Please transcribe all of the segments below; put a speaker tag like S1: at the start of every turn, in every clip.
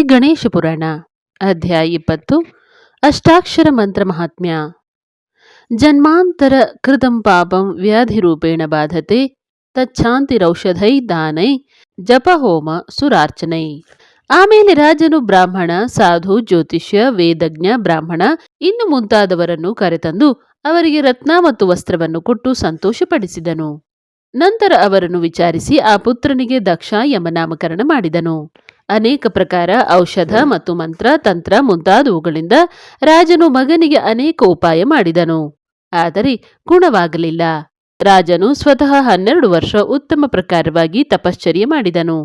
S1: ಶ್ರೀ ಗಣೇಶ ಪುರಾಣ, ಅಧ್ಯಾಯ ಇಪ್ಪತ್ತು, ಅಷ್ಟಾಕ್ಷರ ಮಂತ್ರ ಮಹಾತ್ಮ್ಯ. ಜನ್ಮಾಂತರ ಕೃತಂ ಪಾಪಂ ವ್ಯಾಧಿರೂಪೇಣ ಬಾಧತೆ ತಚ್ಛಾಂತಿರೌಷಧೈ ದಾನೈ ಜಪಹೋಮ ಸುರಾರ್ಚನೈ. ಆಮೇಲೆ ರಾಜನು ಬ್ರಾಹ್ಮಣ, ಸಾಧು, ಜ್ಯೋತಿಷ್ಯ, ವೇದಜ್ಞ, ಬ್ರಾಹ್ಮಣ, ಇನ್ನು ಮುಂತಾದವರನ್ನು ಕರೆತಂದು ಅವರಿಗೆ ರತ್ನ ಮತ್ತು ವಸ್ತ್ರವನ್ನು ಕೊಟ್ಟು ಸಂತೋಷಪಡಿಸಿದನು. ನಂತರ ಅವರನ್ನು ವಿಚಾರಿಸಿ ಆ ಪುತ್ರನಿಗೆ ದಕ್ಷ ಎಂಬ ನಾಮಕರಣ ಮಾಡಿದನು. ಅನೇಕ ಪ್ರಕಾರ ಔಷಧ ಮತ್ತು ಮಂತ್ರ, ತಂತ್ರ ಮುಂತಾದವುಗಳಿಂದ ರಾಜನು ಮಗನಿಗೆ ಅನೇಕ ಉಪಾಯ ಮಾಡಿದನು. ಆದರೆ ಗುಣವಾಗಲಿಲ್ಲ. ರಾಜನು ಸ್ವತಃ ಹನ್ನೆರಡು ವರ್ಷ ಉತ್ತಮ ಪ್ರಕಾರವಾಗಿ ತಪಶ್ಚರ್ಯ ಮಾಡಿದನು.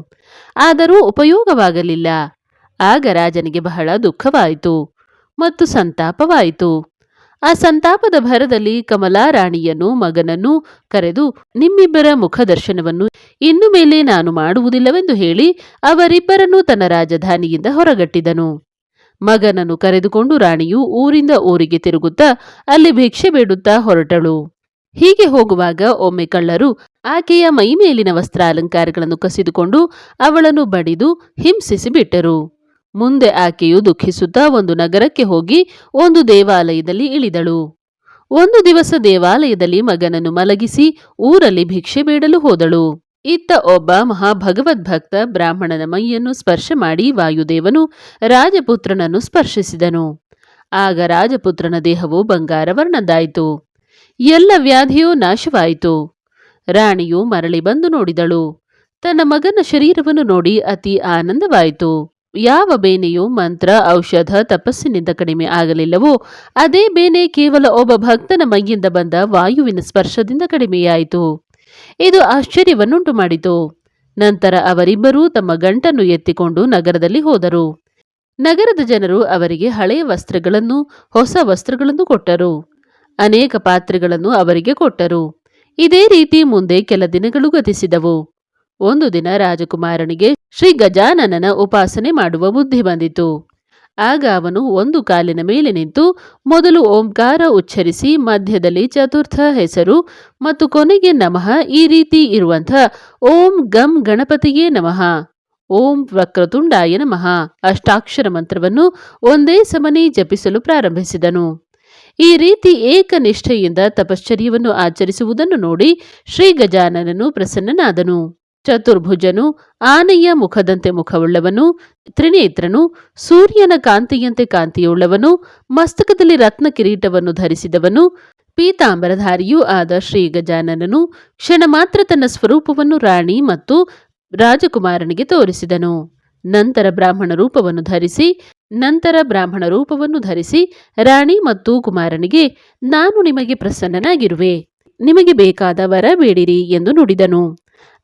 S1: ಆದರೂ ಉಪಯೋಗವಾಗಲಿಲ್ಲ. ಆಗ ರಾಜನಿಗೆ ಬಹಳ ದುಃಖವಾಯಿತು ಮತ್ತು ಸಂತಾಪವಾಯಿತು. ಆ ಸಂತಾಪದ ಭರದಲ್ಲಿ ಕಮಲಾರಾಣಿಯನ್ನು ಮಗನನ್ನು ಕರೆದು ನಿಮ್ಮಿಬ್ಬರ ಮುಖದರ್ಶನವನ್ನು ಇನ್ನು ಮೇಲೆ ನಾನು ಮಾಡುವುದಿಲ್ಲವೆಂದು ಹೇಳಿ ಅವರಿಬ್ಬರನ್ನೂ ತನ್ನ ರಾಜಧಾನಿಯಿಂದ ಹೊರಗಟ್ಟಿದನು. ಮಗನನ್ನು ಕರೆದುಕೊಂಡು ರಾಣಿಯು ಊರಿಂದ ಊರಿಗೆ ತಿರುಗುತ್ತಾ ಅಲ್ಲಿ ಭಿಕ್ಷೆ ಬೇಡುತ್ತಾ ಹೊರಟಳು. ಹೀಗೆ ಹೋಗುವಾಗ ಒಮ್ಮೆ ಕಳ್ಳರು ಆಕೆಯ ಮೈಮೇಲಿನ ವಸ್ತ್ರಾಲಂಕಾರಗಳನ್ನು ಕಸಿದುಕೊಂಡು ಅವಳನ್ನು ಬಡಿದು ಹಿಂಸಿಸಿ ಬಿಟ್ಟರು. ಮುಂದೆ ಆಕೆಯು ದುಃಖಿಸುತ್ತಾ ಒಂದು ನಗರಕ್ಕೆ ಹೋಗಿ ಒಂದು ದೇವಾಲಯದಲ್ಲಿ ಇಳಿದಳು. ಒಂದು ದಿವಸ ದೇವಾಲಯದಲ್ಲಿ ಮಗನನ್ನು ಮಲಗಿಸಿ ಊರಲ್ಲಿ ಭಿಕ್ಷೆ ಬೇಡಲು ಹೋದಳು. ಇತ್ತ ಒಬ್ಬ ಮಹಾಭಗವದ್ಭಕ್ತ ಬ್ರಾಹ್ಮಣನ ಮೈಯನ್ನು ಸ್ಪರ್ಶ ಮಾಡಿ ವಾಯುದೇವನು ರಾಜಪುತ್ರನನ್ನು ಸ್ಪರ್ಶಿಸಿದನು. ಆಗ ರಾಜಪುತ್ರನ ದೇಹವು ಬಂಗಾರವರ್ಣದ್ದಾಯಿತು. ಎಲ್ಲ ವ್ಯಾಧಿಯೂ ನಾಶವಾಯಿತು. ರಾಣಿಯು ಮರಳಿ ಬಂದು ನೋಡಿದಳು. ತನ್ನ ಮಗನ ಶರೀರವನ್ನು ನೋಡಿ ಅತಿ ಆನಂದವಾಯಿತು. ಯಾವ ಬೇನೆಯು ಮಂತ್ರ, ಔಷಧ, ತಪಸ್ಸಿನಿಂದ ಕಡಿಮೆ ಆಗಲಿಲ್ಲವೋ, ಅದೇ ಬೇನೆ ಕೇವಲ ಒಬ್ಬ ಭಕ್ತನ ಮೈಯಿಂದ ಬಂದ ವಾಯುವಿನ ಸ್ಪರ್ಶದಿಂದ ಕಡಿಮೆಯಾಯಿತು. ಇದು ಆಶ್ಚರ್ಯವನ್ನುಂಟು ಮಾಡಿತು ನಂತರ ಅವರಿಬ್ಬರೂ ತಮ್ಮ ಗಂಟನ್ನು ಎತ್ತಿಕೊಂಡು ನಗರದಲ್ಲಿ ಹೋದರು. ನಗರದ ಜನರು ಅವರಿಗೆ ಹಳೆಯ ವಸ್ತ್ರಗಳನ್ನು, ಹೊಸ ವಸ್ತ್ರಗಳನ್ನು ಕೊಟ್ಟರು. ಅನೇಕ ಪಾತ್ರೆಗಳನ್ನು ಅವರಿಗೆ ಕೊಟ್ಟರು. ಇದೇ ರೀತಿ ಮುಂದೆ ಕೆಲ ದಿನಗಳು ಗತಿಸಿದವು. ಒಂದು ದಿನ ರಾಜಕುಮಾರನಿಗೆ ಶ್ರೀ ಗಜಾನನನ ಉಪಾಸನೆ ಮಾಡುವ ಬುದ್ಧಿ ಬಂದಿತು. ಆಗ ಅವನು ಒಂದು ಕಾಲಿನ ಮೇಲೆ ನಿಂತು ಮೊದಲು ಓಂಕಾರ ಉಚ್ಚರಿಸಿ ಮಧ್ಯದಲ್ಲಿ ಚತುರ್ಥ ಹೆಸರು ಮತ್ತು ಕೊನೆಗೆ ನಮಃ ಈ ರೀತಿ ಇರುವಂಥ ಓಂ ಗಂ ಗಣಪತಿಯೇ ನಮಃ. ಓಂ ವಕ್ರತುಂಡಾಯ ನಮಃ. ಅಷ್ಟಾಕ್ಷರ ಮಂತ್ರವನ್ನು ಒಂದೇ ಸಮನೆ ಜಪಿಸಲು ಪ್ರಾರಂಭಿಸಿದನು. ಈ ರೀತಿ ಏಕನಿಷ್ಠೆಯಿಂದ ತಪಶ್ಚರ್ಯವನ್ನು ಆಚರಿಸುವುದನ್ನು ನೋಡಿ ಶ್ರೀ ಗಜಾನನನು ಪ್ರಸನ್ನನಾದನು. ಚತುರ್ಭುಜನು, ಆನೆಯ ಮುಖದಂತೆ ಮುಖವುಳ್ಳವನು, ತ್ರಿನೇತ್ರನು, ಸೂರ್ಯನ ಕಾಂತಿಯಂತೆ ಕಾಂತಿಯುಳ್ಳವನು, ಮಸ್ತಕದಲ್ಲಿ ರತ್ನ ಕಿರೀಟವನ್ನು ಧರಿಸಿದವನು, ಪೀತಾಂಬರಧಾರಿಯೂ ಆದ ಶ್ರೀ ಗಜಾನನನು ಕ್ಷಣ ಮಾತ್ರ ತನ್ನ ಸ್ವರೂಪವನ್ನು ರಾಣಿ ಮತ್ತು ರಾಜಕುಮಾರನಿಗೆ ತೋರಿಸಿದನು. ನಂತರ ಬ್ರಾಹ್ಮಣ ರೂಪವನ್ನು ಧರಿಸಿ, ನಂತರ ಬ್ರಾಹ್ಮಣ ರೂಪವನ್ನು ಧರಿಸಿ, ರಾಣಿ ಮತ್ತು ಕುಮಾರನಿಗೆ, ನಾನು ನಿಮಗೆ ಪ್ರಸನ್ನನಾಗಿರುವೆ, ನಿಮಗೆ ಬೇಕಾದ ವರ ಬೇಡಿರಿ ಎಂದು ನುಡಿದನು.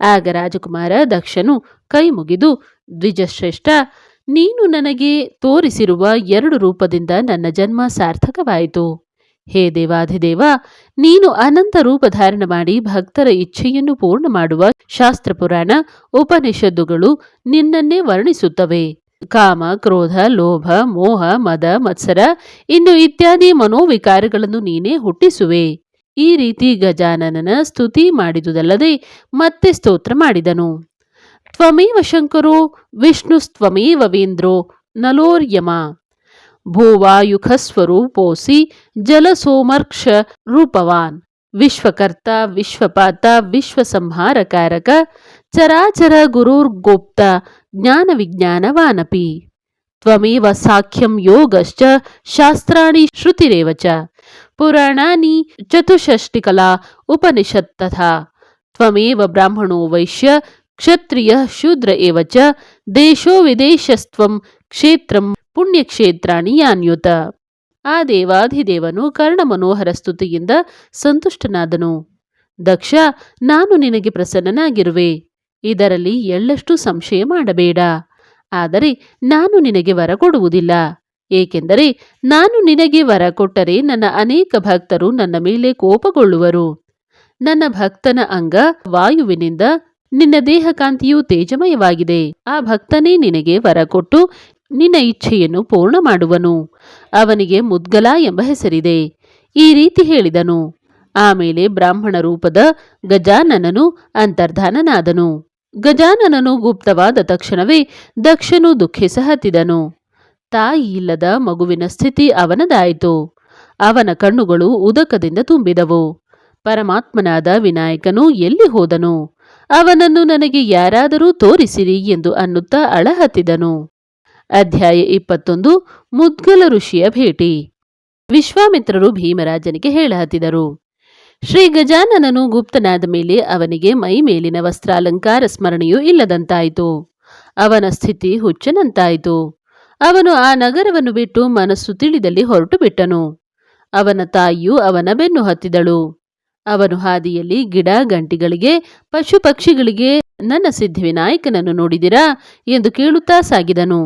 S1: ಆಗ ರಾಜಕುಮಾರ ದಕ್ಷನು ಕೈ ಮುಗಿದು, ದ್ವಿಜಶ್ರೇಷ್ಠ, ನೀನು ನನಗೆ ತೋರಿಸಿರುವ ಎರಡು ರೂಪದಿಂದ ನನ್ನ ಜನ್ಮ ಸಾರ್ಥಕವಾಯಿತು. ಹೇ ದೇವಾಧಿದೇವ ನೀನು ಅನಂತ ರೂಪ ಧಾರಣ ಮಾಡಿ ಭಕ್ತರ ಇಚ್ಛೆಯನ್ನು ಪೂರ್ಣ ಮಾಡುವ ಶಾಸ್ತ್ರ ಪುರಾಣ ಉಪನಿಷತ್ತುಗಳು ನಿನ್ನನ್ನೇ ವರ್ಣಿಸುತ್ತವೆ. ಕಾಮ, ಕ್ರೋಧ, ಲೋಭ, ಮೋಹ, ಮದ, ಮತ್ಸರ, ಇನ್ನು ಇತ್ಯಾದಿ ಮನೋವಿಕಾರಗಳನ್ನು ನೀನೇ ಹುಟ್ಟಿಸುವೆ. ಈ ರೀತಿ ಗಜಾನನನ ಸ್ತುತಿ ಮಾಡಿದುದಲ್ಲದೆ ಮತ್ತೆ ಸ್ತೋತ್ರ ಮಾಡಿದನು. ತ್ವಮೇವ ಶಂಕರೋ ವಿಷ್ಣುಸ್ತ್ವಮೇವ ವೇಂದ್ರೋ, ನಲೋರ್ಯಮ. ಭೂವಾಯುಖಸ್ವರೂಪೋಸಿ ಜಲಸೋಮರ್ಕ್ಷ ರೂಪವಾನ್. ವಿಶ್ವಕರ್ತ, ವಿಶ್ವಪಾತ, ವಿಶ್ವಸಂಹಾರಕಾರಕ, ಚರಾಚರ ಗುರುರ್ಗೋಪ್ತ ಜ್ಞಾನ ವಿಜ್ಞಾನವಾನಪಿ ತ್ವಮೇವ ಸಾಖ್ಯಂ ಯೋಗಶ್ಚ, ಶಾಸ್ತ್ರಾಣಿ ಶ್ರುತಿರೇವ ಪುರಾಣಾನಿ ಚತುಷಷ್ಟಿಕಲಾ ಉಪನಿಷತ್ ತಥಾ ತ್ವಮೇವ ಬ್ರಾಹ್ಮಣೋ ವೈಶ್ಯ, ಕ್ಷತ್ರಿಯ ಶೂದ್ರ ಏವಚ ಚ, ದೇಶೋ विदेशस्त्वं ಕ್ಷೇತ್ರಂ ಪುಣ್ಯಕ್ಷೇತ್ರಾಣಿ ಯಾನ್ಯುತ. ಆ ದೇವಾಧಿದೇವನು ಕರ್ಣ ಮನೋಹರ ಸ್ತುತಿಯಿಂದ ಸಂತುಷ್ಟನಾದನು. ದಕ್ಷ, ನಾನು ನಿನಗೆ ಪ್ರಸನ್ನನಾಗಿರುವೆ. ಇದರಲ್ಲಿ ಎಳ್ಳಷ್ಟು ಸಂಶಯ ಮಾಡಬೇಡ. ಆದರೆ ನಾನು ನಿನಗೆ ವರ ಕೊಡುವುದಿಲ್ಲ ಏಕೆಂದರೆ ನಾನು ನಿನಗೆ ವರ ಕೊಟ್ಟರೆ ನನ್ನ ಅನೇಕ ಭಕ್ತರು ನನ್ನ ಮೇಲೆ ಕೋಪಗೊಳ್ಳುವರು. ನನ್ನ ಭಕ್ತನ ಅಂಗ ವಾಯುವಿನಿಂದ ನಿನ್ನ ದೇಹಕಾಂತಿಯು ತೇಜಮಯವಾಗಿದೆ. ಆ ಭಕ್ತನೇ ನಿನಗೆ ವರ ಕೊಟ್ಟು ನಿನ್ನ ಇಚ್ಛೆಯನ್ನು ಪೂರ್ಣ ಮಾಡುವನು ಅವನಿಗೆ ಮುದ್ಗಲ ಎಂಬ ಹೆಸರಿದೆ. ಈ ರೀತಿ ಹೇಳಿದನು. ಆಮೇಲೆ ಬ್ರಾಹ್ಮಣ ರೂಪದ ಗಜಾನನನು ಅಂತರ್ಧಾನನಾದನು. ಗಜಾನನನು ಗುಪ್ತವಾದ ತಕ್ಷಣವೇ ದಕ್ಷನು ದುಃಖಿಸಹತ್ತಿದನು. ತಾಯಿ ಇಲ್ಲದ ಮಗುವಿನ ಸ್ಥಿತಿ ಅವನದಾಯಿತು. ಅವನ ಕಣ್ಣುಗಳು ಉದಕದಿಂದ ತುಂಬಿದವು. ಪರಮಾತ್ಮನಾದ ವಿನಾಯಕನು ಎಲ್ಲಿ ಹೋದನು? ಅವನನ್ನು ನನಗೆ ಯಾರಾದರೂ ತೋರಿಸಿರಿ ಎಂದು ಅನ್ನುತ್ತಾ ಅಳಹತ್ತಿದನು. ಅಧ್ಯಾಯ ಇಪ್ಪತ್ತೊಂದು, ಮುದ್ಗಲ ಋಷಿಯ ಭೇಟಿ. ವಿಶ್ವಾಮಿತ್ರರು ಭೀಮರಾಜನಿಗೆ ಹೇಳಹತ್ತಿದರು. ಶ್ರೀ ಗಜಾನನನು ಗುಪ್ತನಾದ ಮೇಲೆ ಅವನಿಗೆ ಮೈ ಮೇಲಿನ ವಸ್ತ್ರಾಲಂಕಾರ ಸ್ಮರಣೆಯೂ ಇಲ್ಲದಂತಾಯಿತು. ಅವನ ಸ್ಥಿತಿ ಹುಚ್ಚನಂತಾಯಿತು. ಅವನು ಆ ನಗರವನ್ನು ಬಿಟ್ಟು ಮನಸ್ಸು ತಿಳಿದಲ್ಲಿ ಹೊರಟು ಬಿಟ್ಟನು. ಅವನ ತಾಯಿಯು ಅವನ ಬೆನ್ನು ಹತ್ತಿದಳು. ಅವನು ಹಾದಿಯಲ್ಲಿ ಗಿಡ ಗಂಟಿಗಳಿಗೆ, ಪಶು ಪಕ್ಷಿಗಳಿಗೆ, ನನ್ನ ಸಿದ್ಧಿವಿನಾಯಕನನ್ನು ನೋಡಿದಿರಾ? ಎಂದು ಕೇಳುತ್ತಾ ಸಾಗಿದನು.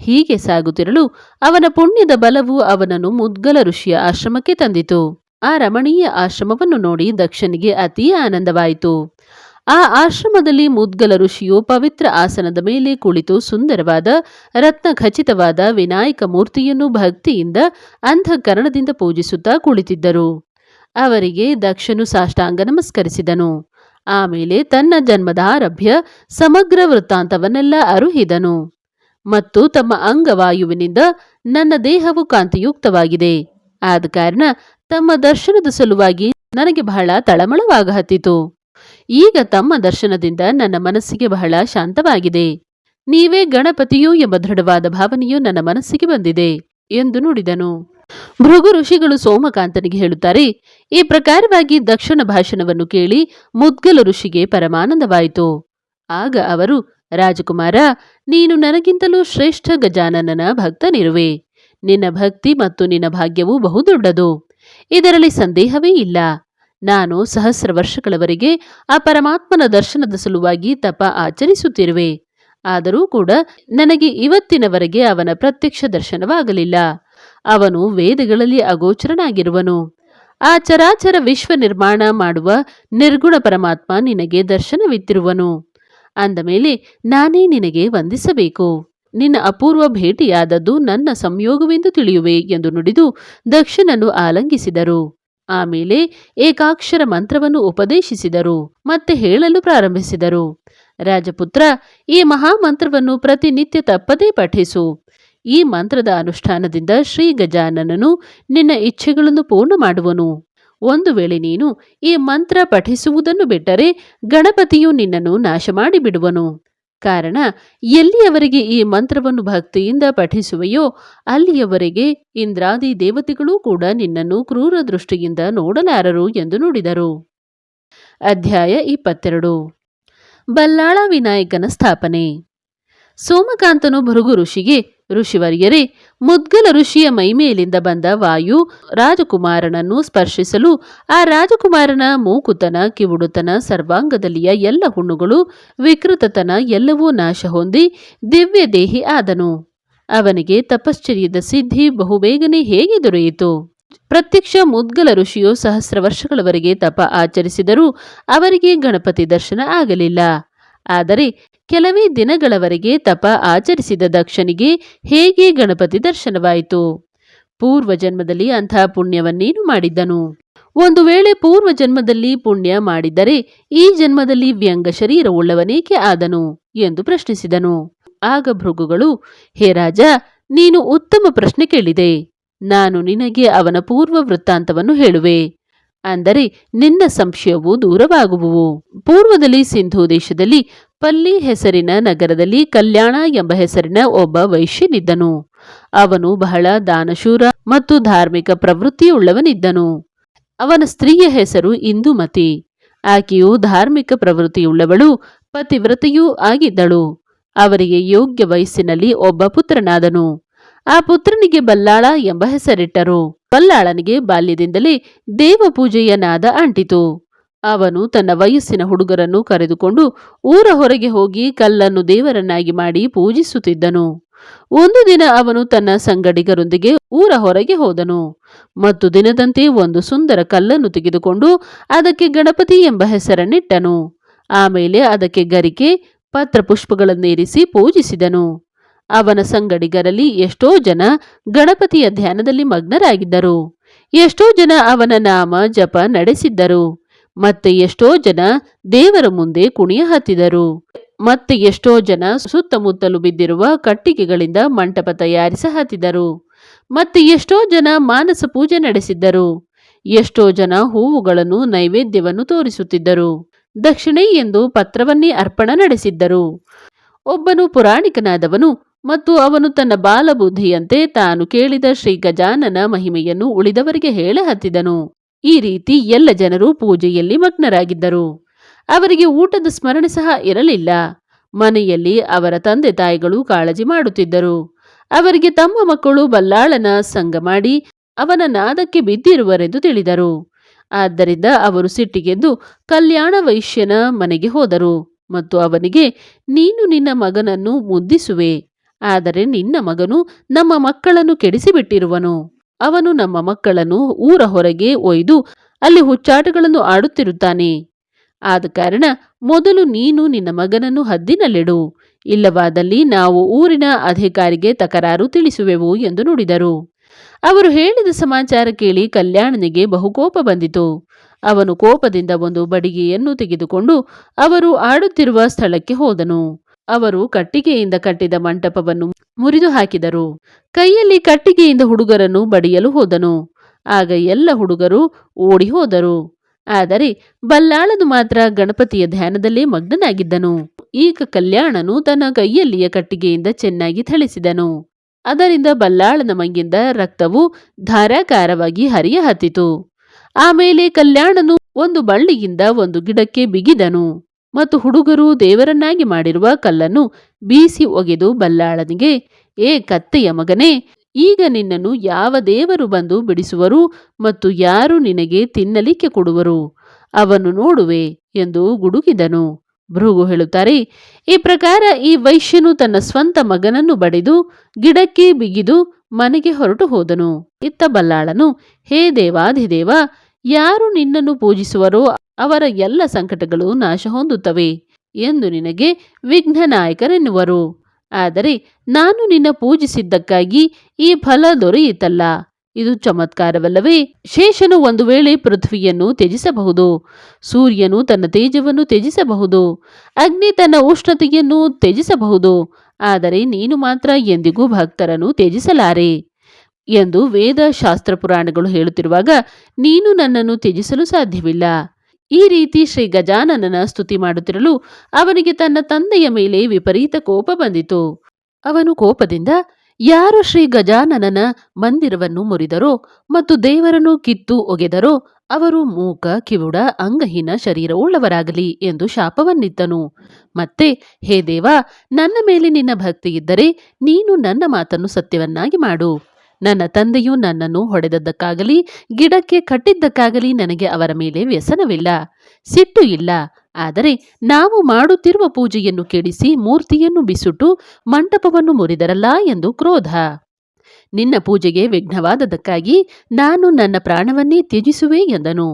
S1: ಹೀಗೆ ಸಾಗುತ್ತಿರಲು ಅವನ ಪುಣ್ಯದ ಬಲವು ಅವನನ್ನು ಮುದ್ಗಲ ಋಷಿಯ ಆಶ್ರಮಕ್ಕೆ ತಂದಿತು. ಆ ರಮಣೀಯ ಆಶ್ರಮವನ್ನು ನೋಡಿ ದಕ್ಷನಿಗೆ ಅತೀ ಆನಂದವಾಯಿತು. ಆ ಆಶ್ರಮದಲ್ಲಿ ಮುದ್ಗಲ ಋಷಿಯು ಪವಿತ್ರ ಆಸನದ ಮೇಲೆ ಕುಳಿತು ಸುಂದರವಾದ ರತ್ನ ಖಚಿತವಾದ ವಿನಾಯಕ ಮೂರ್ತಿಯನ್ನು ಭಕ್ತಿಯಿಂದ ಅಂಧಕರಣದಿಂದ ಪೂಜಿಸುತ್ತಾ ಕುಳಿತಿದ್ದರು. ಅವರಿಗೆ ದಕ್ಷನು ಸಾಷ್ಟಾಂಗ ನಮಸ್ಕರಿಸಿದನು. ಆಮೇಲೆ ತನ್ನ ಜನ್ಮದ ಆರಭ್ಯ ಸಮಗ್ರ ವೃತ್ತಾಂತವನ್ನೆಲ್ಲ ಅರುಹಿದನು. ಮತ್ತು ತಮ್ಮ ಅಂಗವಾಯುವಿನಿಂದ ನನ್ನ ದೇಹವು ಕಾಂತಿಯುಕ್ತವಾಗಿದೆ. ಆದ ಕಾರಣ ತಮ್ಮ ದರ್ಶನದ ಸಲುವಾಗಿ ನನಗೆ ಬಹಳ ತಳಮಳವಾಗಹತ್ತಿತು. ಈಗ ತಮ್ಮ ದರ್ಶನದಿಂದ ನನ್ನ ಮನಸ್ಸಿಗೆ ಬಹಳ ಶಾಂತವಾಗಿದೆ. ನೀವೇ ಗಣಪತಿಯು ಎಂಬ ದೃಢವಾದ ಭಾವನೆಯು ನನ್ನ ಮನಸ್ಸಿಗೆ ಬಂದಿದೆ ಎಂದು ನುಡಿದನು. ಭೃಗು ಋಷಿಗಳು ಸೋಮಕಾಂತನಿಗೆ ಹೇಳುತ್ತಾರೆ, ಈ ಪ್ರಕಾರವಾಗಿ ದಕ್ಷಿಣ ಭಾಷಣವನ್ನು ಕೇಳಿ ಮುದ್ಗಲ ಋಷಿಗೆ ಪರಮಾನಂದವಾಯಿತು. ಆಗ ಅವರು, ರಾಜಕುಮಾರ, ನೀನು ನನಗಿಂತಲೂ ಶ್ರೇಷ್ಠ ಗಜಾನನನ ಭಕ್ತನಿರುವೆ. ನಿನ್ನ ಭಕ್ತಿ ಮತ್ತು ನಿನ್ನ ಭಾಗ್ಯವು ಬಹುದೊಡ್ಡದು ಇದರಲ್ಲಿ ಸಂದೇಹವೇ ಇಲ್ಲ. ನಾನು ಸಹಸ್ರ ವರ್ಷಗಳವರೆಗೆ ಆ ಪರಮಾತ್ಮನ ದರ್ಶನದ ಸಲುವಾಗಿ ತಪ ಆಚರಿಸುತ್ತಿರುವೆ. ಆದರೂ ಕೂಡ ನನಗೆ ಇವತ್ತಿನವರೆಗೆ ಅವನ ಪ್ರತ್ಯಕ್ಷ ದರ್ಶನವಾಗಲಿಲ್ಲ. ಅವನು ವೇದಗಳಲ್ಲಿ ಅಗೋಚರನಾಗಿರುವನು. ಆ ಚರಾಚರ ವಿಶ್ವ ನಿರ್ಮಾಣ ಮಾಡುವ ನಿರ್ಗುಣ ಪರಮಾತ್ಮ ನಿನಗೆ ದರ್ಶನವಿತ್ತಿರುವನು. ಅಂದ ಮೇಲೆ, ನಾನೇ ನಿನಗೆ ವಂದಿಸಬೇಕು. ನಿನ್ನ ಅಪೂರ್ವ ಭೇಟಿಯಾದದ್ದು ನನ್ನ ಸಂಯೋಗವೆಂದು ತಿಳಿಯುವೆ ಎಂದು ನುಡಿದು ದಕ್ಷಿಣನು ಆಲಂಗಿಸಿದರು. ಆಮೇಲೆ ಏಕಾಕ್ಷರ ಮಂತ್ರವನ್ನು ಉಪದೇಶಿಸಿದರು ಮತ್ತೆ ಹೇಳಲು ಪ್ರಾರಂಭಿಸಿದರು. ರಾಜಪುತ್ರ, ಈ ಮಹಾಮಂತ್ರವನ್ನು ಪ್ರತಿನಿತ್ಯ ತಪ್ಪದೇ ಪಠಿಸು. ಈ ಮಂತ್ರದ ಅನುಷ್ಠಾನದಿಂದ ಶ್ರೀ ಗಜಾನನನು ನಿನ್ನ ಇಚ್ಛೆಗಳನ್ನು ಪೂರ್ಣ ಮಾಡುವನು. ಒಂದು ವೇಳೆ ನೀನು ಈ ಮಂತ್ರ ಪಠಿಸುವುದನ್ನು ಬಿಟ್ಟರೆ ಗಣಪತಿಯು ನಿನ್ನನ್ನು ನಾಶ ಮಾಡಿಬಿಡುವನು ಕಾರಣ, ಎಲ್ಲಿಯವರೆಗೆ ಈ ಮಂತ್ರವನ್ನು ಭಕ್ತಿಯಿಂದ ಪಠಿಸುವೆಯೋ, ಅಲ್ಲಿಯವರೆಗೆ ಇಂದ್ರಾದಿ ದೇವತೆಗಳೂ ಕೂಡ ನಿನ್ನನ್ನು ಕ್ರೂರ ದೃಷ್ಟಿಯಿಂದ ನೋಡಲಾರರು ಎಂದು ನುಡಿದರು. ಅಧ್ಯಾಯ ಇಪ್ಪತ್ತೆರಡು. ಬಲ್ಲಾಳ ವಿನಾಯಕನ ಸ್ಥಾಪನೆ. ಸೋಮಕಾಂತನು ಭೃಗು ಋಷಿಗೆ, ಋಷಿವರ್ಯರೇ, ಮುದ್ಗಲ ಋಷಿಯ ಮೈಮೇಲಿಂದ ಬಂದ ವಾಯು ರಾಜಕುಮಾರನನ್ನು ಸ್ಪರ್ಶಿಸಲು ಆ ರಾಜಕುಮಾರನ ಮೂಕುತನ, ಕಿವುಡುತನ, ಸರ್ವಾಂಗದಲ್ಲಿಯ ಎಲ್ಲ ಹುಣ್ಣುಗಳು, ವಿಕೃತತನ ಎಲ್ಲವೂ ನಾಶ ಹೊಂದಿ ದಿವ್ಯ ದೇಹಿ ಆದನು. ಅವನಿಗೆ ತಪಶ್ಚರ್ಯದ ಸಿದ್ಧಿ ಬಹುಬೇಗನೆ ಹೇಗೆ ದೊರೆಯಿತು? ಪ್ರತ್ಯಕ್ಷ ಮುದ್ಗಲ ಋಷಿಯು ಸಹಸ್ರ ವರ್ಷಗಳವರೆಗೆ ತಪ ಆಚರಿಸಿದರೂ ಅವರಿಗೆ ಗಣಪತಿ ದರ್ಶನ ಆಗಲಿಲ್ಲ. ಆದರೆ ಕೆಲವೇ ದಿನಗಳವರೆಗೆ ತಪ ಆಚರಿಸಿದ ದಕ್ಷನಿಗೆ ಹೇಗೆ ಗಣಪತಿ ದರ್ಶನವಾಯಿತು? ಪೂರ್ವ ಜನ್ಮದಲ್ಲಿ ಅಂತಹ ಪುಣ್ಯವನ್ನೇನು ಮಾಡಿದ್ದನು? ಒಂದು ವೇಳೆ ಪೂರ್ವ ಜನ್ಮದಲ್ಲಿ ಪುಣ್ಯ ಮಾಡಿದ್ದರೆ ಈ ಜನ್ಮದಲ್ಲಿ ವ್ಯಂಗ ಶರೀರವುಳ್ಳವನೇಕೆ ಆದನು ಎಂದು ಪ್ರಶ್ನಿಸಿದನು. ಆಗ ಭೃಗುಗಳು, ಹೇ ರಾಜ, ನೀನು ಉತ್ತಮ ಪ್ರಶ್ನೆ ಕೇಳಿದೆ. ನಾನು ನಿನಗೆ ಅವನ ಪೂರ್ವ ವೃತ್ತಾಂತವನ್ನು ಹೇಳುವೆ. ಅಂದರೆ ನಿನ್ನ ಸಂಶಯವು ದೂರವಾಗುವುವು. ಪೂರ್ವದಲ್ಲಿ ಸಿಂಧೂ ದೇಶದಲ್ಲಿ ಪಲ್ಲಿ ಹೆಸರಿನ ನಗರದಲ್ಲಿ ಕಲ್ಯಾಣ ಎಂಬ ಹೆಸರಿನ ಒಬ್ಬ ವೈಶ್ಯನಿದ್ದನು. ಅವನು ಬಹಳ ದಾನಶೂರ ಮತ್ತು ಧಾರ್ಮಿಕ ಪ್ರವೃತ್ತಿಯುಳ್ಳವನಿದ್ದನು. ಅವನ ಸ್ತ್ರೀಯ ಹೆಸರು ಇಂದುಮತಿ. ಆಕೆಯು ಧಾರ್ಮಿಕ ಪ್ರವೃತ್ತಿಯುಳ್ಳವಳು, ಪತಿವ್ರತೆಯೂ ಆಗಿದ್ದಳು. ಅವರಿಗೆ ಯೋಗ್ಯ ವಯಸ್ಸಿನಲ್ಲಿ ಒಬ್ಬ ಪುತ್ರನಾದನು. ಆ ಪುತ್ರನಿಗೆ ಬಲ್ಲಾಳ ಎಂಬ ಹೆಸರಿಟ್ಟರು. ಬಲ್ಲಾಳನಿಗೆ ಬಾಲ್ಯದಿಂದಲೇ ದೇವಪೂಜೆಯ ನಾದ ಅಂಟಿತು. ಅವನು ತನ್ನ ವಯಸ್ಸಿನ ಹುಡುಗರನ್ನು ಕರೆದುಕೊಂಡು ಊರ ಹೊರಗೆ ಹೋಗಿ ಕಲ್ಲನ್ನು ದೇವರನ್ನಾಗಿ ಮಾಡಿ ಪೂಜಿಸುತ್ತಿದ್ದನು. ಒಂದು ದಿನ ಅವನು ತನ್ನ ಸಂಗಡಿಗರೊಂದಿಗೆ ಊರ ಹೊರಗೆ ಹೋದನು. ಮತ್ತು ದಿನದಂತೆ ಒಂದು ಸುಂದರ ಕಲ್ಲನ್ನು ತೆಗೆದುಕೊಂಡು ಅದಕ್ಕೆ ಗಣಪತಿ ಎಂಬ ಹೆಸರನ್ನಿಟ್ಟನು. ಆಮೇಲೆ ಅದಕ್ಕೆ ಗರಿಕೆ ಪತ್ರ ಪುಷ್ಪಗಳನ್ನೇರಿಸಿ ಪೂಜಿಸಿದನು. ಅವನ ಸಂಗಡಿಗರಲ್ಲಿ ಎಷ್ಟೋ ಜನ ಗಣಪತಿಯ ಧ್ಯಾನದಲ್ಲಿ ಮಗ್ನರಾಗಿದ್ದರು. ಎಷ್ಟೋ ಜನ ಅವನ ನಾಮ ಜಪ ನಡೆಸಿದ್ದರು. ಮತ್ತೆ ಎಷ್ಟೋ ಜನ ದೇವರ ಮುಂದೆ ಕುಣಿಯ ಹತ್ತಿದರು. ಮತ್ತೆ ಎಷ್ಟೋ ಜನ ಸುತ್ತಮುತ್ತಲು ಬಿದ್ದಿರುವ ಕಟ್ಟಿಗೆಗಳಿಂದ ಮಂಟಪ ತಯಾರಿಸ ಹತ್ತಿದರು. ಮತ್ತೆ ಎಷ್ಟೋ ಜನ ಮಾನಸ ಪೂಜೆ ನಡೆಸಿದ್ದರು. ಎಷ್ಟೋ ಜನ ಹೂವುಗಳನ್ನು ನೈವೇದ್ಯವನ್ನು ತೋರಿಸುತ್ತಿದ್ದರು. ದಕ್ಷಿಣೆ ಎಂದು ಪತ್ರವನ್ನೇ ಅರ್ಪಣ ನಡೆಸಿದ್ದರು. ಒಬ್ಬನು ಪುರಾಣಿಕನಾದವನು ಮತ್ತು ಅವನು ತನ್ನ ಬಾಲಬುದ್ಧಿಯಂತೆ ತಾನು ಕೇಳಿದ ಶ್ರೀ ಗಜಾನನ ಮಹಿಮೆಯನ್ನು ಉಳಿದವರಿಗೆ ಹೇಳ ಹತ್ತಿದನು. ಈ ರೀತಿ ಎಲ್ಲ ಜನರು ಪೂಜೆಯಲ್ಲಿ ಮಗ್ನರಾಗಿದ್ದರು. ಅವರಿಗೆ ಊಟದ ಸ್ಮರಣೆ ಸಹ ಇರಲಿಲ್ಲ. ಮನೆಯಲ್ಲಿ ಅವರ ತಂದೆ ತಾಯಿಗಳು ಕಾಳಜಿ ಮಾಡುತ್ತಿದ್ದರು. ಅವರಿಗೆ ತಮ್ಮ ಮಕ್ಕಳು ಬಲ್ಲಾಳನ ಸಂಗ ಮಾಡಿ ಅವನ ನಾದಕ್ಕೆ ಬಿದ್ದಿರುವರೆಂದು ತಿಳಿದರು. ಆದ್ದರಿಂದ ಅವರು ಸಿಟ್ಟಿಗೆದ್ದು ಕಲ್ಯಾಣ ವೈಶ್ಯನ ಮನೆಗೆ ಹೋದರು ಮತ್ತು ಅವನಿಗೆ, ನೀನು ನಿನ್ನ ಮಗನನ್ನು ಮುದ್ದಿಸುವೆ. ಆದರೆ ನಿನ್ನ ಮಗನು ನಮ್ಮ ಮಕ್ಕಳನ್ನು ಕೆಡಿಸಿಬಿಟ್ಟಿರುವನು. ಅವನು ನಮ್ಮ ಮಕ್ಕಳನ್ನು ಊರ ಹೊರಗೆ ಒಯ್ದು ಅಲ್ಲಿ ಹುಚ್ಚಾಟಗಳನ್ನು ಆಡುತ್ತಿರುತ್ತಾನೆ. ಆದ ಕಾರಣ ಮೊದಲು ನೀನು ನಿನ್ನ ಮಗನನ್ನು ಹದ್ದಿನಲ್ಲಿಡು. ಇಲ್ಲವಾದಲ್ಲಿ ನಾವು ಊರಿನ ಅಧಿಕಾರಿಗೆ ತಕರಾರು ತಿಳಿಸುವೆವು ಎಂದು ನುಡಿದರು. ಅವರು ಹೇಳಿದ ಸಮಾಚಾರ ಕೇಳಿ ಕಲ್ಯಾಣನಿಗೆ ಬಹುಕೋಪ ಬಂದಿತು. ಅವನು ಕೋಪದಿಂದ ಒಂದು ಬಡಿಗೆಯನ್ನು ತೆಗೆದುಕೊಂಡು ಅವರು ಆಡುತ್ತಿರುವ ಸ್ಥಳಕ್ಕೆ ಹೋದನು. ಅವರು ಕಟ್ಟಿಗೆಯಿಂದ ಕಟ್ಟಿದ ಮಂಟಪವನ್ನು ಮುರಿದು ಹಾಕಿದರು. ಕೈಯಲ್ಲಿ ಕಟ್ಟಿಗೆಯಿಂದ ಹುಡುಗರನ್ನು ಬಡಿಯಲು ಹೋದನು. ಆಗ ಎಲ್ಲ ಹುಡುಗರು ಓಡಿ ಹೋದರು ಆದರೆ ಬಲ್ಲಾಳನು ಮಾತ್ರ ಗಣಪತಿಯ ಧ್ಯಾನದಲ್ಲೇ ಮಗ್ನನಾಗಿದ್ದನು. ಈಗ ಕಲ್ಯಾಣನು ತನ್ನ ಕೈಯಲ್ಲಿಯ ಕಟ್ಟಿಗೆಯಿಂದ ಚೆನ್ನಾಗಿ ಥಳಿಸಿದನು. ಅದರಿಂದ ಬಲ್ಲಾಳನ ಮಂಗಿಂದ ರಕ್ತವು ಧಾರಾಕಾರವಾಗಿ ಹರಿಯ ಹತ್ತಿತು ಆಮೇಲೆ ಕಲ್ಯಾಣನು ಒಂದು ಬಳ್ಳಿಯಿಂದ ಒಂದು ಗಿಡಕ್ಕೆ ಬಿಗಿದನು. ಮತ್ತು ಹುಡುಗರು ದೇವರನ್ನಾಗಿ ಮಾಡಿರುವ ಕಲ್ಲನ್ನು ಬೀಸಿ ಒಗೆದು ಬಲ್ಲಾಳನಿಗೆ, ಏ ಕತ್ತೆಯ ಮಗನೇ, ಈಗ ನಿನ್ನನ್ನು ಯಾವ ದೇವರು ಬಂದು ಬಿಡಿಸುವರು ಮತ್ತು ಯಾರು ನಿನಗೆ ತಿನ್ನಲಿಕ್ಕೆ ಕೊಡುವರು? ಅವನು ನೋಡುವೆ ಎಂದು ಗುಡುಗಿದನು. ಭೃಗು ಹೇಳುತ್ತಾರೆ, ಈ ಪ್ರಕಾರ ಈ ವೈಶ್ಯನು ತನ್ನ ಸ್ವಂತ ಮಗನನ್ನು ಬಡಿದು ಗಿಡಕ್ಕೆ ಬಿಗಿದು ಮನೆಗೆ ಹೊರಟು ಹೋದನು. ಇತ್ತ ಬಲ್ಲಾಳನು, ಹೇ ದೇವಾಧಿದೇವ, ಯಾರು ನಿನ್ನನ್ನು ಪೂಜಿಸುವರೋ ಅವರ ಎಲ್ಲ ಸಂಕಟಗಳು ನಾಶ ಹೊಂದುತ್ತವೆ ಎಂದು ನಿನಗೆ ವಿಘ್ನನಾಯಕರೆನ್ನುವರು ಆದರೆ ನಾನು ನಿನ್ನ ಪೂಜಿಸಿದ್ದಕ್ಕಾಗಿ ಈ ಫಲ ದೊರೆಯಿತಲ್ಲ. ಇದು ಚಮತ್ಕಾರವಲ್ಲವೇ? ಶೇಷನು ಒಂದು ವೇಳೆ ಪೃಥ್ವಿಯನ್ನು ತ್ಯಜಿಸಬಹುದು, ಸೂರ್ಯನು ತನ್ನ ತೇಜವನ್ನು ತ್ಯಜಿಸಬಹುದು, ಅಗ್ನಿ ತನ್ನ ಉಷ್ಣತೆಯನ್ನು ತ್ಯಜಿಸಬಹುದು, ಆದರೆ ನೀನು ಮಾತ್ರ ಎಂದಿಗೂ ಭಕ್ತರನ್ನು ತ್ಯಜಿಸಲಾರೆ ಎಂದು ವೇದ ಶಾಸ್ತ್ರ ಪುರಾಣಗಳು ಹೇಳುತ್ತಿರುವಾಗ, ನೀನು ನನ್ನನ್ನು ತ್ಯಜಿಸಲು ಸಾಧ್ಯವಿಲ್ಲ. ಈ ರೀತಿ ಶ್ರೀ ಗಜಾನನನ ಸ್ತುತಿ ಮಾಡುತ್ತಿರಲು ಅವನಿಗೆ ತನ್ನ ತಂದೆಯ ಮೇಲೆ ವಿಪರೀತ ಕೋಪ ಬಂದಿತು. ಅವನು ಕೋಪದಿಂದ, ಯಾರು ಶ್ರೀ ಗಜಾನನನ ಮಂದಿರವನ್ನು ಮುರಿದರೋ ಮತ್ತು ದೇವರನ್ನು ಕಿತ್ತು ಒಗೆದರೋ ಅವರು ಮೂಕ, ಕಿವುಡ, ಅಂಗಹೀನ ಶರೀರವುಳ್ಳವರಾಗಲಿ ಎಂದು ಶಾಪವನ್ನಿತ್ತನು. ಮತ್ತೆ, ಹೇ ದೇವ, ನನ್ನ ಮೇಲೆ ನಿನ್ನ ಭಕ್ತಿ ಇದ್ದರೆ ನೀನು ನನ್ನ ಮಾತನ್ನು ಸತ್ಯವನ್ನಾಗಿ ಮಾಡು. ನನ್ನ ತಂದೆಯು ನನ್ನನ್ನು ಹೊಡೆದದ್ದಕ್ಕಾಗಲಿ, ಗಿಡಕ್ಕೆ ಕಟ್ಟಿದ್ದಕ್ಕಾಗಲಿ ನನಗೆ ಅವರ ಮೇಲೆ ವ್ಯಸನವಿಲ್ಲ, ಸಿಟ್ಟು ಇಲ್ಲ. ಆದರೆ ನಾವು ಮಾಡುತ್ತಿರುವ ಪೂಜೆಯನ್ನು ಕೆಡಿಸಿ ಮೂರ್ತಿಯನ್ನು ಬಿಸುಟು ಮಂಟಪವನ್ನು ಮುರಿದರಲ್ಲ ಎಂದು ಕ್ರೋಧ. ನಿನ್ನ ಪೂಜೆಗೆ ವಿಘ್ನವಾದದಕ್ಕಾಗಿ ನಾನು ನನ್ನ ಪ್ರಾಣವನ್ನೇ ತ್ಯಜಿಸುವೆ ಎಂದನು.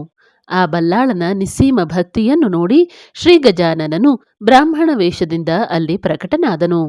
S1: ಆ ಬಲ್ಲಾಳನ ನಿಸ್ಸೀಮ ಭಕ್ತಿಯನ್ನು ನೋಡಿ ಶ್ರೀ ಗಜಾನನನು ಬ್ರಾಹ್ಮಣ ವೇಷದಿಂದ ಅಲ್ಲಿ ಪ್ರಕಟನಾದನು.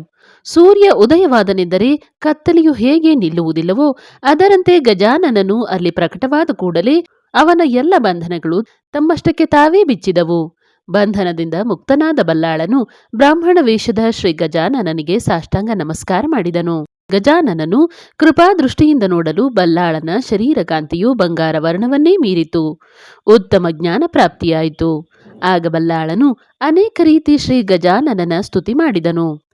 S1: ಸೂರ್ಯ ಉದಯವಾದನೆಂದರೆ ಕತ್ತಲೆಯು ಹೇಗೆ ನಿಲ್ಲುವುದಿಲ್ಲವೋ ಅದರಂತೆ ಗಜಾನನನು ಅಲ್ಲಿ ಪ್ರಕಟವಾದ ಕೂಡಲೇ ಅವನ ಎಲ್ಲ ಬಂಧನಗಳು ತಮ್ಮಷ್ಟಕ್ಕೆ ತಾವೇ ಬಿಚ್ಚಿದವು. ಬಂಧನದಿಂದ ಮುಕ್ತನಾದ ಬಲ್ಲಾಳನು ಬ್ರಾಹ್ಮಣ ವೇಷದ ಶ್ರೀ ಗಜಾನನನಿಗೆ ಸಾಷ್ಟಾಂಗ ನಮಸ್ಕಾರ ಮಾಡಿದನು. ಗಜಾನನನು ಕೃಪಾದೃಷ್ಟಿಯಿಂದ ನೋಡಲು ಬಲ್ಲಾಳನ ಶರೀರಕಾಂತಿಯು ಬಂಗಾರ ವರ್ಣವನ್ನೇ ಮೀರಿತು. ಉತ್ತಮ ಜ್ಞಾನ ಪ್ರಾಪ್ತಿಯಾಯಿತು. ಆಗ ಬಲ್ಲಾಳನು ಅನೇಕ ರೀತಿ ಶ್ರೀ ಗಜಾನನನ ಸ್ತುತಿ ಮಾಡಿದನು.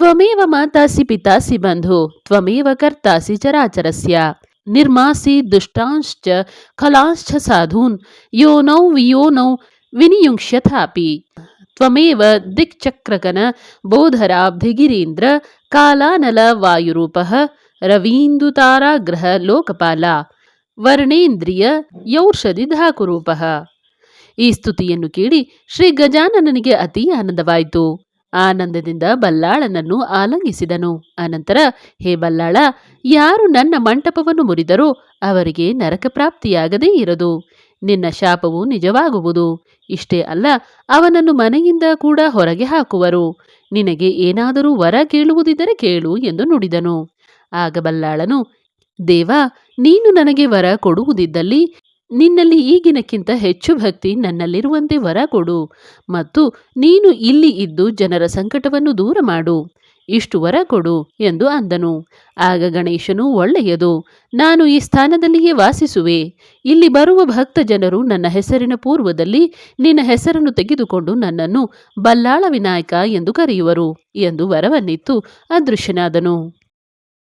S1: ತ್ವಮೇವ ಮಾತಾಸಿ ಪಿತಾಸಿ ಬಂಧು, ತ್ವಮೇವ ಕರ್ತಾಸಿ ಚರಾಚರಸ್ಯ. ನಿರ್ಮಾಸಿ ದುಷ್ಟಾಂಶ್ಚ ಖಲಾಂಶ್ಚ ಸಾಧೂನ್ ಯೋನೌ ವಿಯೋನೌ ವಿನಿಯುಂಕ್ಷ್ಯಥಾಪಿ. ತ್ವಮೇವ ದಿಕ್ಚಕ್ರಕನ ಬೋಧರಾಬ್ಧಿಗಿರೀಂದ್ರ ಕಾಲಾನಲ ವಾಯುರೂಪ ರವೀಂದುತಾರಾಗ್ರಹ ಲೋಕಪಾಲ, ವರ್ಣೇಂದ್ರಿಯ ಯೌಷಧಿ ಧಾಕುರೂಪ. ಈ ಸ್ತುತಿಯನ್ನು ಕೇಳಿ ಶ್ರೀ ಗಜಾನನನಿಗೆ ಅತಿ ಆನಂದವಾಯಿತು. ಆನಂದದಿಂದ ಬಲ್ಲಾಳನನ್ನು ಆಲಂಗಿಸಿದನು. ಅನಂತರ, ಹೇ ಬಲ್ಲಾಳ, ಯಾರು ನನ್ನ ಮಂಟಪವನ್ನು ಮುರಿದರೋ ಅವರಿಗೆ ನರಕ ಪ್ರಾಪ್ತಿಯಾಗದೇ ಇರದು. ನಿನ್ನ ಶಾಪವು ನಿಜವಾಗುವುದು. ಇಷ್ಟೇ ಅಲ್ಲ, ಅವನನ್ನು ಮನೆಯಿಂದ ಕೂಡ ಹೊರಗೆ ಹಾಕುವರು. ನಿನಗೆ ಏನಾದರೂ ವರ ಕೇಳುವುದಿದ್ದರೆ ಕೇಳು ಎಂದು ನುಡಿದನು. ಆಗ ಬಲ್ಲಾಳನು, ದೇವ, ನೀನು ನನಗೆ ವರ ಕೊಡುವುದಿದ್ದಲ್ಲಿ ನಿನ್ನಲ್ಲಿ ಈಗಿನಕ್ಕಿಂತ ಹೆಚ್ಚು ಭಕ್ತಿ ನನ್ನಲ್ಲಿರುವಂತೆ ವರ ಕೊಡು ಮತ್ತು ನೀನು ಇಲ್ಲಿ ಇದ್ದು ಜನರ ಸಂಕಟವನ್ನು ದೂರ ಮಾಡು. ಇಷ್ಟು ವರ ಕೊಡು ಎಂದು ಅಂದನು. ಆಗ ಗಣೇಶನು, ಒಳ್ಳೆಯದು, ನಾನು ಈ ಸ್ಥಾನದಲ್ಲಿಯೇ ವಾಸಿಸುವೆ. ಇಲ್ಲಿ ಬರುವ ಭಕ್ತ ಜನರು ನನ್ನ ಹೆಸರಿನ ಪೂರ್ವದಲ್ಲಿ ನಿನ್ನ ಹೆಸರನ್ನು ತೆಗೆದುಕೊಂಡು ನನ್ನನ್ನು ಬಲ್ಲಾಳ ವಿನಾಯಕ ಎಂದು ಕರೆಯುವರು ಎಂದು ವರವನ್ನಿತ್ತು. ಅದೃಶ್ಯನಾದನು.